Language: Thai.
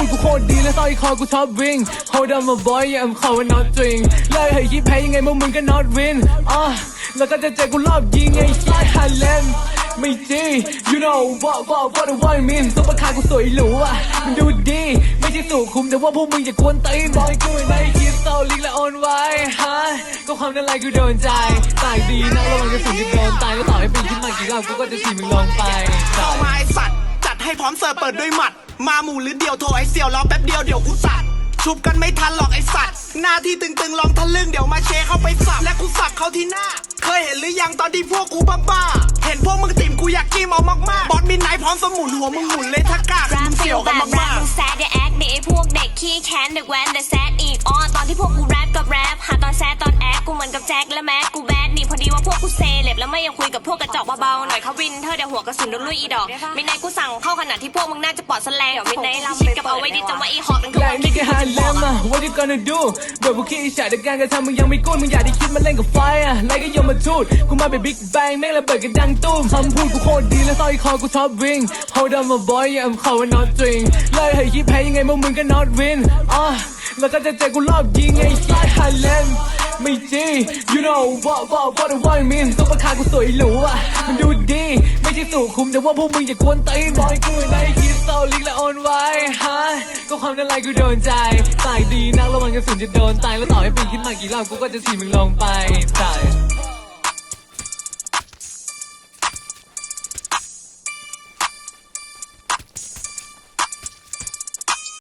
พูดกูโคตรดีและสร้อยคอกูชอบวิ่ง Hold on my boy yeah I'm calling not drink เลยให้ยิบแพ้ยังไงมึงมึงก็ not win อะแล้วก็จะเจอกูรอบยิงไอ้ชายฮาเลมไม่จริง you know what what what the one mean ซุปเปอร์คาร์กูสวยหรูอะมันดูดี ไม่ใช่สู่คุมแต่ว่าพวกมึงอย่ากวนตีนบอยกูไม่คิดโตลิกและโอนไว้ฮะก็ความนั้นไรกูโดนใจตายดีนะระวังจะสูญจะโดนตายแล้วต่อให้ปีนขึ้นมากี่รอบกูก็จะฉีมึงลงไปเข้ามา ให้พร้อมเสิร์ฟเปิดด้วยหมัด มาหมู่หรือเดียวโทรไอเสี่ยวรอแป๊บเดียวเดี๋ยวกูสัตว์ชุบกันไม่ทันหรอกไอสัตว์ หน้าที่ตึงๆลองทะลึ่งเดี๋ยวมาเชเข้าไปสับและกูสับเขาที่หน้า เคยเห็นหรือยังตอนที่พวกกูบ้าๆเห็นพวกมึงติ่มกูอยากจิ้มเอามากๆบอสมินไนพร้อมสมุนหัวมึงหมุนเลยถ้ากล้ารัมึกงเสี่ยวแบกันบแรปมากมึงแซดเดอะแอคเด็กไอพวกเด็กขี้แค้นเด็กแว้นเดอะแซดอีกอ้อตอนที่พวกกูแรปกับแรปหาตอนแซดตอนแอคกูเหมือนกับแจ็คและแม เซเล็บแล้วไม่อยากคุยกับพวกกระจอกเบาๆหน่อยเขาวินเธอเดี๋ยวหัวกระสุนโดนลุยอีดอกมินไนกูสั่งเข้าขนาดที่พวกมึงน่าจะปลอดแสลงเดี๋ยวมินไนเราชิดกับเอาไว้ดิจำว่าอีหอกนั่นคือและนี่ก็ฮาเลมอะ what you gonna do แบบพวกขี้อิจฉาแต่การกระทำมึงยังไม่กุ้นมึงอยากได้คิดมาเล่นกับไฟอะไรก็ยมมาทูดกูมาเป็นบิ๊กแบงแม่งระเบิดกันดังตุ้มคำพูดกูโคตรดีและสร้อยคอกูชอบวิ่ง hold on my boy yeah I'm calling not drink เลยให้ยิบแพ้ยังไงมึงมึงก็ not win อะแล้วก็จะเจอกูรอบยิงไอ้ชายฮาเลม ไม่จริง you know what what what do I mean ต้องปอร์คากูสวยหรูอะมันดูดี ไม่ใช่สู่คุมแต่ว่าพวกมึงอย่ากวนตีนบอยกูในคิดโซลิกและโอนไว้ฮะก็ความนั้นไรกูโดนใจตายดีนักระวังกระสุนจะโดนตายแล้วต่อให้ปีนขึ้นมากี่รอบกูก็จะสีมึงลงไปตาย